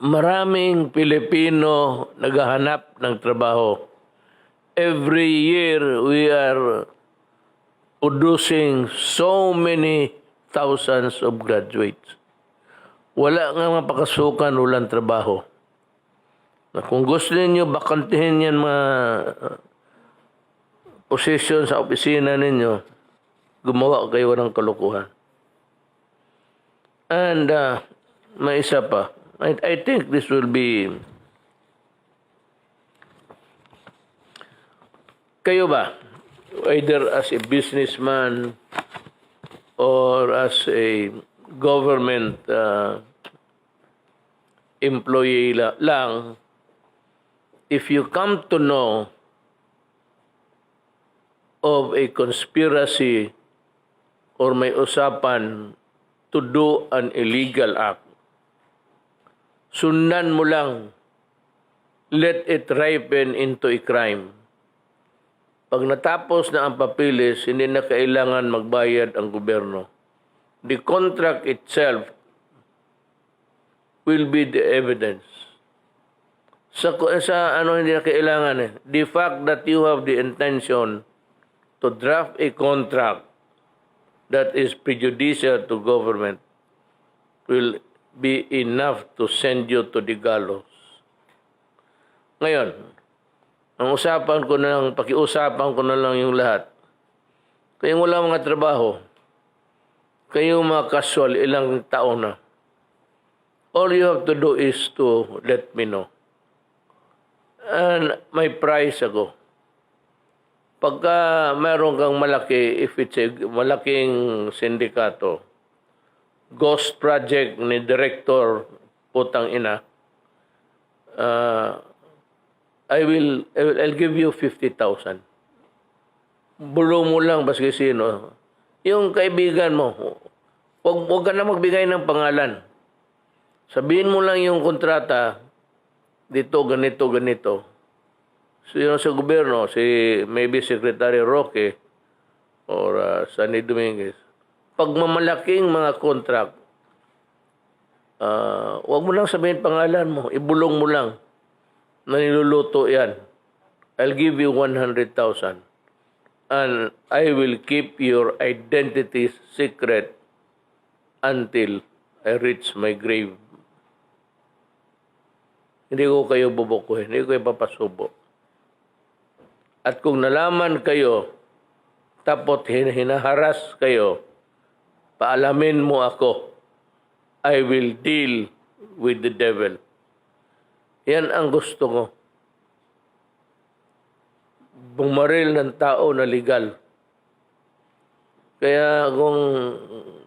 maraming Pilipino naghahanap ng trabaho. Every year, we are producing so many thousands of graduates. Wala nga mapakasukan, walang trabaho. Na kung gusto ninyo bakantihin yan mga uh, position sa opisina ninyo, gumawa kayo ng kalukuhan. And uh, may isa pa. I, I think this will be... Kayo ba? Either as a businessman or as a government uh, employee la- lang, if you come to know of a conspiracy or may usapan to do an illegal act, sundan mo lang, let it ripen into a crime. Pag natapos na ang papilis, hindi na kailangan magbayad ang gobyerno. The contract itself will be the evidence. Sa, sa ano hindi na kailangan eh. The fact that you have the intention to draft a contract that is prejudicial to government will be enough to send you to the gallows. Ngayon, ang usapan ko na lang, pakiusapan ko na lang yung lahat. Kayong wala mga trabaho, kayong mga casual, ilang taon na. All you have to do is to let me know. And may price ako. Pagka meron kang malaki, if it's a malaking sindikato, ghost project ni director, putang ina, uh, I will, I'll give you 50,000. Bulong mo lang baski sino. Yung kaibigan mo, wag, wag ka na magbigay ng pangalan. Sabihin mo lang yung kontrata, dito, ganito, ganito. Yun sa gobyerno, si maybe Secretary Roque or uh, Sunny Dominguez, pag mamalaking mga contract, uh, wag mo lang sabihin pangalan mo, ibulong mo lang na niluluto yan. I'll give you 100,000 and I will keep your identity secret until I reach my grave. Hindi ko kayo bubukuhin, hindi ko kayo papasubo. At kung nalaman kayo, tapos hin- hinaharas kayo, paalamin mo ako, I will deal with the devil. Yan ang gusto ko. Bumaril ng tao na legal. Kaya kung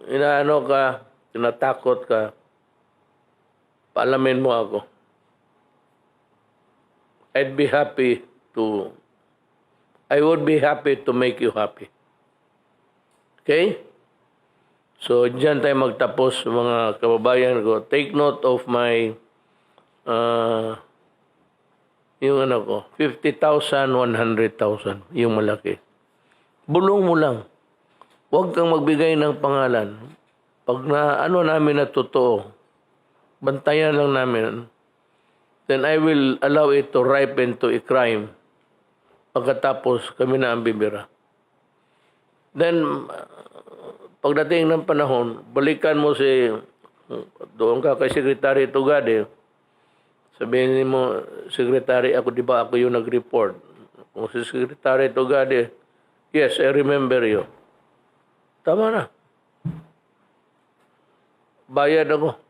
inaano ka, tinatakot ka, paalamin mo ako. I'd be happy to, I would be happy to make you happy. Okay? So, dyan tayo magtapos mga kababayan ko. Take note of my, uh, yung ano ko, 50,000, 100,000, yung malaki. Bulong mo lang. Huwag kang magbigay ng pangalan. Pag na, ano namin na totoo, bantayan lang namin, then I will allow it to ripen to a crime. Pagkatapos, kami na ang bibira. Then, pagdating ng panahon, balikan mo si, doon ka kay Secretary Tugade, sabihin mo, Secretary, ako di ba ako yung nag-report? Kung si Secretary Tugade, yes, I remember you. Tama na. Bayad ako.